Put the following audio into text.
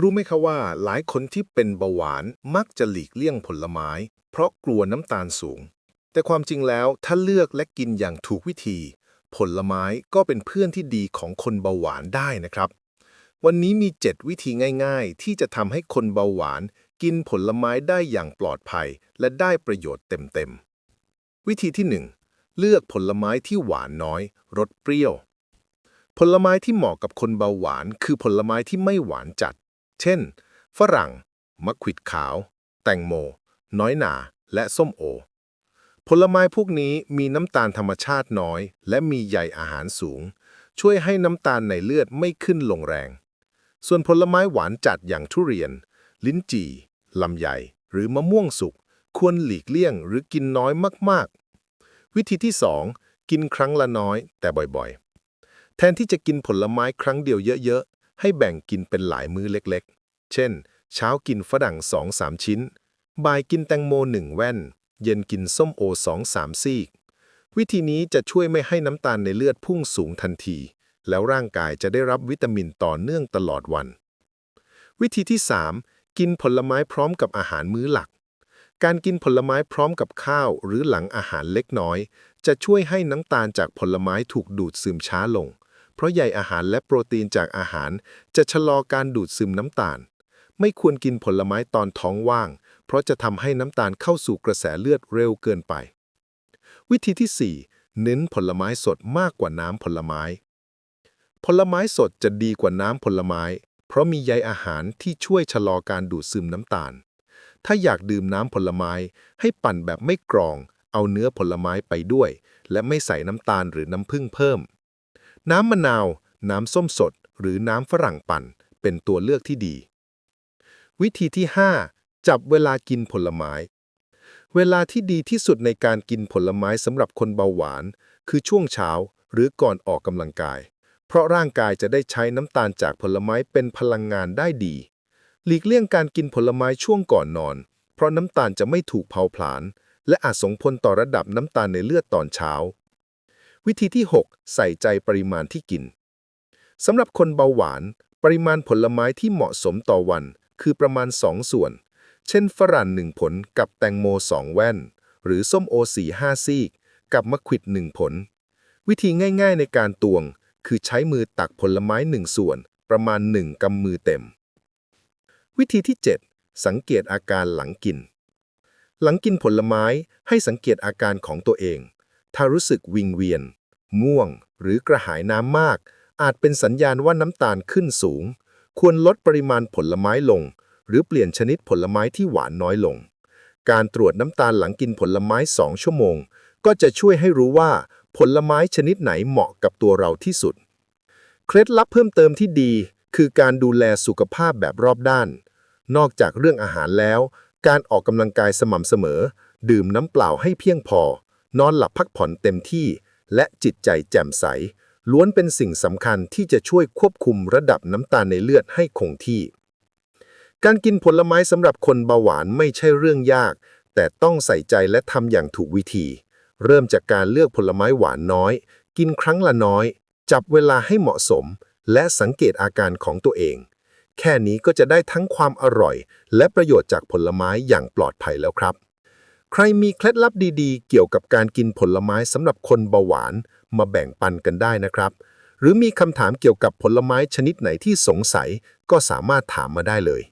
รู้ไหมคะว่าหลายคนที่เป็นเบาหวานมักจะหลีกเลี่ยงผลไม้ เพราะกลัวน้ำตาลสูง แต่ความจริงแล้วถ้าเลือกและกินอย่างถูกวิธี ผลไม้ก็เป็นเพื่อนที่ดีของคนเบาหวานได้นะครับ วันนี้มี 7 วิธีง่ายๆ ที่จะทำให้คนเบาหวาน กินผลไม้ได้อย่างปลอดภัย และได้ประโยชน์เต็มๆ วิธีที่ 1 เลือกผลไม้ที่หวานน้อยรสเปรี้ยว ผลไม้ที่เหมาะกับคนเบาหวาน คือผลไม้ที่ไม่หวานจัด เช่น ฝรั่ง มะขวิดขาว แตงโม น้อยหนา และส้มโอ ผลไม้พวกนี้มีน้ำตาลธรรมชาติน้อย และมีใยอาหารสูง ช่วยให้น้ำตาลในเลือดไม่ขึ้นลงแรง ส่วนผลไม้หวานจัดอย่างทุเรียน ลิ้นจี่ลำไย หรือมะม่วงสุกควรหลีกเลี่ยงหรือกินน้อยมากๆ วิธีที่ 2 กินครั้งละน้อย แต่บ่อยๆ แทนที่จะกินผลไม้ครั้งเดียวเยอะๆ ให้แบ่งกินเป็นหลายมื้อเล็กๆ เช่น เช้ากินฝรั่ง2-3ชิ้น บ่ายกินแตงโม1แว่น เย็นกินส้มโอ2-3ซีก วิธีนี้จะช่วยไม่ให้น้ำตาลในเลือดพุ่งสูงทันที แล้วร่างกายจะได้รับวิตามินต่อเนื่องตลอดวัน วิธีที่ 3 กินผลไม้พร้อมกับอาหารมื้อหลักการกินผลไม้พร้อมกับข้าวหรือหลังอาหารเล็กน้อย จะช่วยให้น้ำตาลจากผลไม้ถูกดูดซึมช้าลง เพราะใยอาหารและโปรตีนจากอาหาร จะชะลอการดูดซึมน้ำตาล ไม่ควรกินผลไม้ตอนท้องว่าง เพราะจะทำให้น้ำตาลเข้าสู่กระแสเลือดเร็วเกินไป วิธีที่ 4 เน้นผลไม้สดมากกว่าน้ำผลไม้ ผลไม้สดจะดีกว่าน้ำผลไม้ เพราะมีใยอาหารที่ช่วยชะลอการดูดซึมน้ำตาล ถ้าอยากดื่มน้ำผลไม้ให้ปั่นแบบไม่กรอง เอาเนื้อผลไม้ไปด้วย และไม่ใส่น้ำตาลหรือน้ำผึ้งเพิ่ม น้ำมะนาว น้ำส้มสด หรือน้ำฝรั่งปั่น เป็นตัวเลือกที่ดี วิธีที่ 5 จับเวลากินผลไม้ เวลาที่ดีที่สุดในการกินผลไม้สำหรับคนเบาหวาน คือช่วงเช้าหรือก่อนออกกำลังกาย เพราะร่างกายจะได้ใช้น้ำตาลจากผลไม้เป็นพลังงานได้ดี หลีกเลี่ยงการกินผลไม้ช่วงก่อนนอน เพราะน้ำตาลจะไม่ถูกเผาผลาญและอาจส่งผลต่อระดับน้ำตาลในเลือดตอนเช้า วิธีที่ 6 ใส่ใจปริมาณที่กินสำหรับคนเบาหวาน ปริมาณผลไม้ที่เหมาะสมต่อวัน คือประมาณ 2 ส่วน เช่น ฝรั่งหนึ่งผลกับแตงโม 2 แว่น หรือส้มโอ4 5ซีก กับมะขวิด1ผล วิธีง่ายๆในการตวง คือใช้มือตักผลไม้1ส่วน ประมาณ 1กำมือเต็ม วิธีที่ 7 สังเกตอาการหลังกิน หลังกินผลไม้ให้สังเกตอาการของตัวเอง ถ้ารู้สึกวิงเวียน ง่วง หรือกระหายน้ำมาก อาจเป็นสัญญาณว่าน้ำตาลขึ้นสูง ควรลดปริมาณผลไม้ลง หรือเปลี่ยนชนิดผลไม้ที่หวานน้อยลง การตรวจน้ำตาลหลังกินผลไม้2ชั่วโมง ก็จะช่วยให้รู้ว่า ผลไม้ชนิดไหนเหมาะกับตัวเราที่สุด เคล็ดลับเพิ่มเติมที่ดี คือการดูแลสุขภาพแบบรอบด้าน นอกจากเรื่องอาหารแล้ว การออกกำลังกายสม่ำเสมอ ดื่มน้ำเปล่าให้เพียงพอ นอนหลับพักผ่อนเต็มที่ และจิตใจแจ่มใส ล้วนเป็นสิ่งสำคัญที่จะช่วยควบคุมระดับน้ำตาลในเลือดให้คงที่ การกินผลไม้สำหรับคนเบาหวานไม่ใช่เรื่องยาก แต่ต้องใส่ใจและทำอย่างถูกวิธี เริ่มจากการเลือกผลไม้หวานน้อย กินครั้งละน้อย จับเวลาให้เหมาะสม และสังเกตอาการของตัวเอง แค่นี้ก็จะได้ทั้งความอร่อย และประโยชน์จากผลไม้อย่างปลอดภัยแล้วครับ ใครมีเคล็ดลับดีๆ เกี่ยวกับการกินผลไม้สำหรับคนเบาหวานมาแบ่งปันกันได้นะครับ หรือมีคำถามเกี่ยวกับผลไม้ชนิดไหนที่สงสัยก็สามารถถามมาได้เลย